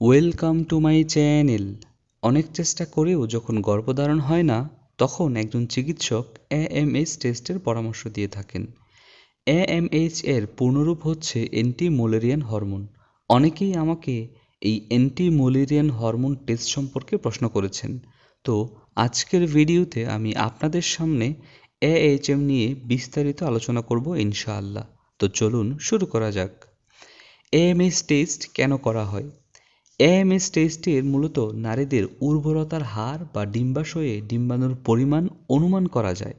Welcome to my channel অনেক চেষ্টা করেও যখন গর্ভধারণ হয় না, তখন একজন চিকিৎসক এএমএইচ টেস্টের পরামর্শ দিয়ে থাকেন। এ এএমএইচ এর পূর্ণরূপ হচ্ছে অ্যান্টি মোলেরিয়ান হরমোন অনেকেই আমাকে এই অ্যান্টি মোলেরিয়ান হরমোন টেস্ট সম্পর্কে প্রশ্ন করেছেন। তো আজকের ভিডিওতে আমি আপনাদের সামনে এএইচএম নিয়ে বিস্তারিত আলোচনা করব ইনশাআল্লাহ। তো চলুন শুরু করা যাক। এএমএইচ টেস্ট কেন করা হয়? এএমএস টেস্টের মূলত নারীদের উর্বরতার হার বা ডিম্বাশয়ে ডিম্বাণুর পরিমাণ অনুমান করা যায়।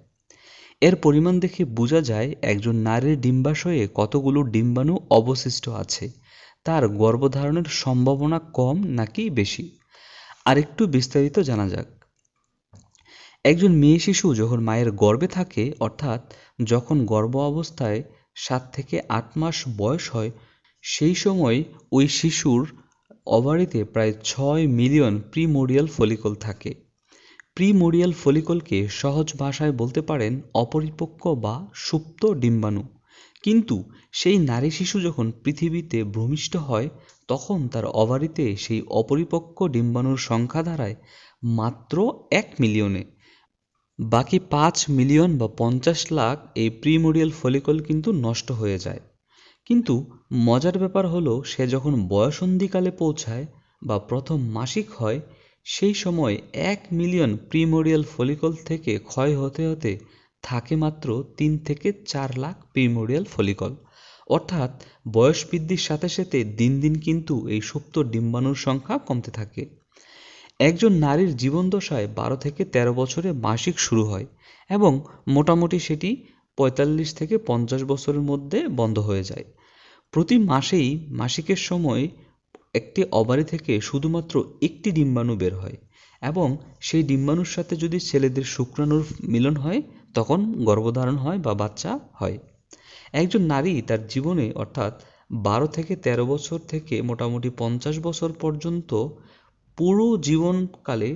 এর পরিমাণ দেখে বোঝা যায় একজন নারীর ডিম্বাশয়ে কতগুলো ডিম্বাণু অবশিষ্ট আছে, তার গর্ভধারণের সম্ভাবনা কম নাকি বেশি। আরেকটু বিস্তারিত জানা যাক। একজন মেয়ে শিশু যখন মায়ের গর্ভে থাকে, অর্থাৎ যখন গর্ভ অবস্থায় সাত থেকে আট মাস বয়স হয়, সেই সময় ওই শিশুর ওভারিতে প্রায় ছয় মিলিয়ন প্রিমোরিয়াল ফলিকল থাকে। প্রিমোরিয়াল ফলিকলকে সহজ ভাষায় বলতে পারেন অপরিপক্ক বা সুপ্ত ডিম্বাণু। কিন্তু সেই নারী শিশু যখন পৃথিবীতে ভূমিষ্ঠ হয়, তখন তার ওভারিতে সেই অপরিপক্ক ডিম্বাণুর সংখ্যা দাঁড়ায় মাত্র এক মিলিয়নে। বাকি পাঁচ মিলিয়ন বা পঞ্চাশ লাখ এই প্রিমোরিয়াল ফলিকল কিন্তু নষ্ট হয়ে যায়। কিন্তু মজার ব্যাপার হলো, সে যখন বয়সন্ধিকালে পৌঁছায় বা প্রথম মাসিক হয়, সেই সময় এক মিলিয়ন প্রিমোরিয়াল ফলিকল থেকে ক্ষয় হতে হতে থাকে মাত্র তিন থেকে চার লাখ প্রিমোরিয়াল ফলিকল। অর্থাৎ বয়স বৃদ্ধির সাথে সাথে দিন দিন কিন্তু এই সুপ্ত ডিম্বাণুর সংখ্যা কমতে থাকে। একজন নারীর জীবনদশায় বারো থেকে ১৩ বছরে মাসিক শুরু হয় এবং মোটামুটি সেটি পঁয়তাল্লিশ থেকে পঞ্চাশ বছরের মধ্যে বন্ধ হয়ে যায়। প্রতি মাসেই মাসিকের সময় একটি অবারি থেকে শুধুমাত্র একটি ডিম্বাণু বের হয় এবং সেই ডিম্বাণুর সাথে যদি ছেলেদের শুক্রাণুর মিলন হয়, তখন গর্ভধারণ হয় বা বাচ্চা হয়। একজন নারী তার জীবনে অর্থাৎ বারো থেকে ১৩ বছর থেকে মোটামুটি পঞ্চাশ বছর পর্যন্ত পুরো জীবনকালে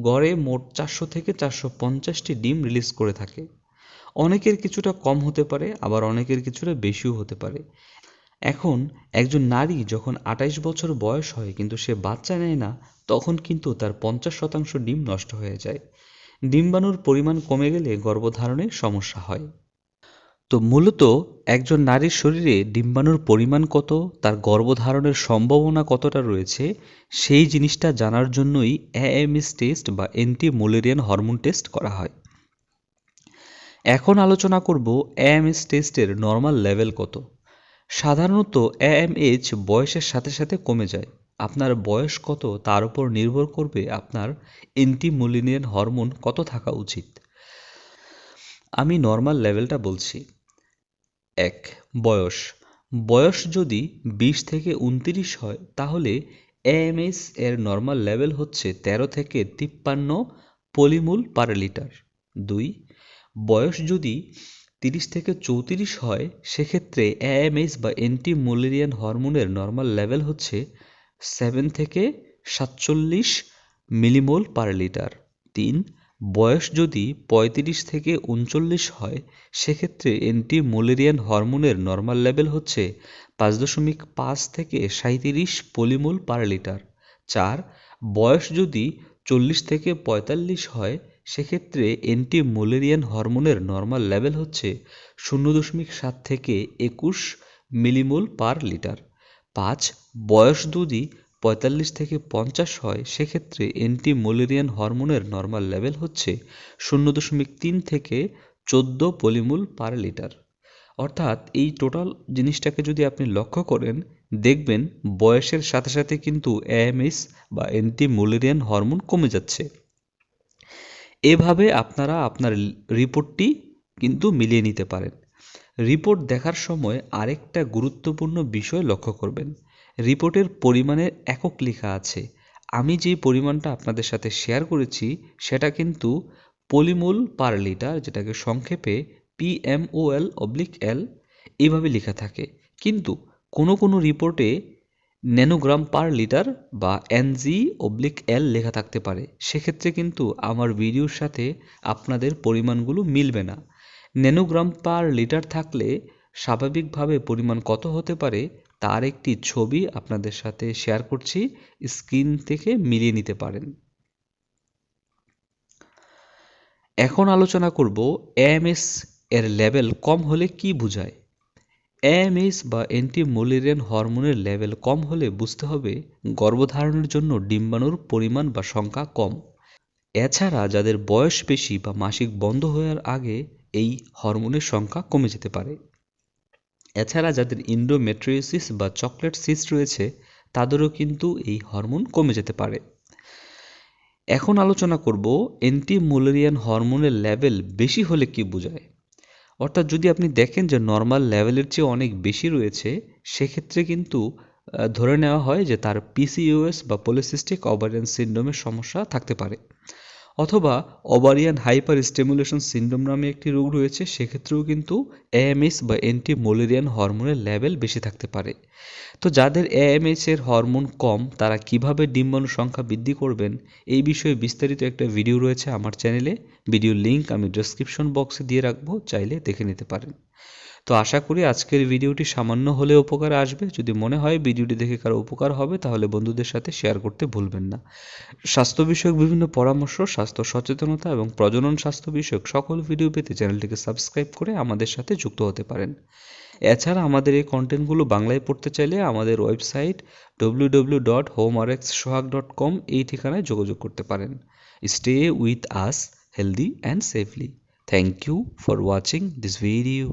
গড়ে মোট চারশো থেকে চারশো পঞ্চাশটি ডিম রিলিজ করে থাকে। অনেকের কিছুটা কম হতে পারে, আবার অনেকের কিছুটা বেশিও হতে পারে। এখন একজন নারী যখন আটাইশ বছর বয়স হয় কিন্তু সে বাচ্চা নেয় না, তখন কিন্তু তার পঞ্চাশ শতাংশ ডিম নষ্ট হয়ে যায়। ডিম্বাণুর পরিমাণ কমে গেলে গর্ভধারণে সমস্যা হয়। তো মূলত একজন নারীর শরীরে ডিম্বাণুর পরিমাণ কত, তার গর্ভধারণের সম্ভাবনা কতটা রয়েছে, সেই জিনিসটা জানার জন্যই এএমএস টেস্ট বা অ্যান্টি মোলেরিয়ান হরমোন টেস্ট করা হয়। এখন আলোচনা করব এএমএস টেস্টের নর্মাল লেভেল কত। সাধারণত এএমএইচ বয়সের সাথে সাথে কমে যায়। আপনার বয়স কত তার উপর নির্ভর করবে আপনার অ্যান্টিমোলিনিয়ান হরমোন কত থাকা উচিত। আমি নর্মাল লেভেলটা বলছি। এক, বয়স। বয়স যদি বিশ থেকে উনত্রিশ হয়, তাহলে এএমএস এর নর্মাল লেভেল হচ্ছে তেরো থেকে তিপ্পান্ন পলিমুল পার লিটার। দুই, বয়স যদি তিরিশ থেকে চৌত্রিশ হয়, সেক্ষেত্রে এএমএস বা অ্যান্টি মোলেরিয়ান হরমোনের নর্মাল লেভেল হচ্ছে সেভেন থেকে সাতচল্লিশ মিলিমোল পার লিটার তিন, বয়স যদি পঁয়ত্রিশ থেকে উনচল্লিশ হয়, সেক্ষেত্রে অ্যান্টি মোলেরিয়ান হরমোনের নর্মাল লেভেল হচ্ছে পাঁচ দশমিক পাঁচ থেকে সাঁত্রিশ পলিমোল পার লিটার চার বয়স যদি চল্লিশ থেকে পঁয়তাল্লিশ হয়, সেক্ষেত্রে অ্যান্টি মোলেরিয়ান হরমোনের নর্মাল লেভেল হচ্ছে শূন্য দশমিক সাত থেকে একুশ মিলিমোল পার লিটার পাঁচ, বয়স যদি পঁয়তাল্লিশ থেকে পঞ্চাশ হয়, সেক্ষেত্রে অ্যান্টি মোলেরিয়ান হরমোনের নর্মাল লেভেল হচ্ছে শূন্য দশমিক তিন থেকে চোদ্দ পলিমুল পার লিটার অর্থাৎ এই টোটাল জিনিসটাকে যদি আপনি লক্ষ্য করেন দেখবেন বয়সের সাথে সাথে কিন্তু এএমএস বা অ্যান্টি মোলেরিয়ান হরমোন কমে যাচ্ছে। এভাবে আপনারা আপনার রিপোর্টটি কিন্তু মিলিয়ে নিতে পারেন। রিপোর্ট দেখার সময় আরেকটা গুরুত্বপূর্ণ বিষয় লক্ষ্য করবেন। রিপোর্টের পরিমাণের একক লেখা আছে। আমি যে পরিমাণটা আপনাদের সাথে শেয়ার করেছি, সেটা কিন্তু পলিমোল পার লিটার, যেটাকে সংক্ষেপে পিএমওএল অবলিক এল এভাবে লেখা থাকে। কিন্তু কোনো কোনো রিপোর্টে ন্যানোগ্রাম পার লিটার বা এনজি অবলিক এল লেখা থাকতে পারে। সেক্ষেত্রে কিন্তু আমার ভিডিওর সাথে আপনাদের পরিমাণগুলো মিলবে না। ন্যানোগ্রাম পার লিটার থাকলে স্বাভাবিকভাবে পরিমাণ কত হতে পারে তার একটি ছবি আপনাদের সাথে শেয়ার করছি, স্ক্রিন থেকে মিলিয়ে নিতে পারেন। এখন আলোচনা করব এএমএস এর লেভেল কম হলে কি বোঝায়? এএমএস বা অ্যান্টিমোলেরিয়ান হরমোনের লেভেল কম হলে বুঝতে হবে গর্ভধারণের জন্য ডিম্বাণুর পরিমাণ বা সংখ্যা কম। এছাড়া যাদের বয়স বেশি বা মাসিক বন্ধ হওয়ার আগে এই হরমোনের সংখ্যা কমে যেতে পারে। এছাড়া যাদের ইন্ডোমেট্রিওসিস বা চকলেট সিস্ট রয়েছে, তাদেরও কিন্তু এই হরমোন কমে যেতে পারে। এখন আলোচনা করব অ্যান্টিমোলেরিয়ান হরমোনের লেভেল বেশি হলে কি বোঝায়। অর্থাৎ যদি আপনি দেখেন যে নর্মাল লেভেলের চেয়ে অনেক বেশি রয়েছে, সেক্ষেত্রে কিন্তু ধরে নেওয়া হয় যে তার পিসিওএস বা পলিসিস্টিক ওভারিয়ান সিন্ড্রোমের সমস্যা থাকতে পারে। অথবা ওভারিয়ান হাইপার স্টিমুলেশন সিন্ড্রোম নামে একটি রোগ রয়েছে, সেক্ষেত্রেও কিন্তু এএমএস বা অ্যান্টিমোলেরিয়ান হরমোনের লেভেল বেশি থাকতে পারে। তো যাদের এএমএস এর হরমোন কম, তারা কীভাবে ডিম্বাণু সংখ্যা বৃদ্ধি করবেন, এই বিষয়ে বিস্তারিত একটা ভিডিও রয়েছে আমার চ্যানেলে ভিডিও লিংক আমি ডেসক্রিপশন বক্সে দিয়ে রাখব, চাইলে দেখে নিতে পারেন। তো আশা করি আজকের ভিডিওটি সামান্য হলে উপকার আসবে। যদি মনে হয় ভিডিওটি দেখে কারও উপকার হবে, তাহলে বন্ধুদের সাথে শেয়ার করতে ভুলবেন না। স্বাস্থ্য বিষয়ক বিভিন্ন পরামর্শ, স্বাস্থ্য সচেতনতা এবং প্রজনন স্বাস্থ্য বিষয়ক সকল ভিডিও পেতে চ্যানেলটিকে সাবস্ক্রাইব করে আমাদের সাথে যুক্ত হতে পারেন। এছাড়া আমাদের এই কন্টেন্টগুলো বাংলায় পড়তে চাইলে আমাদের website W W dot home R X Sohag dot com এই ঠিকানায় যোগাযোগ করতে পারেন। Stay with us healthy and safely thank you for watching this video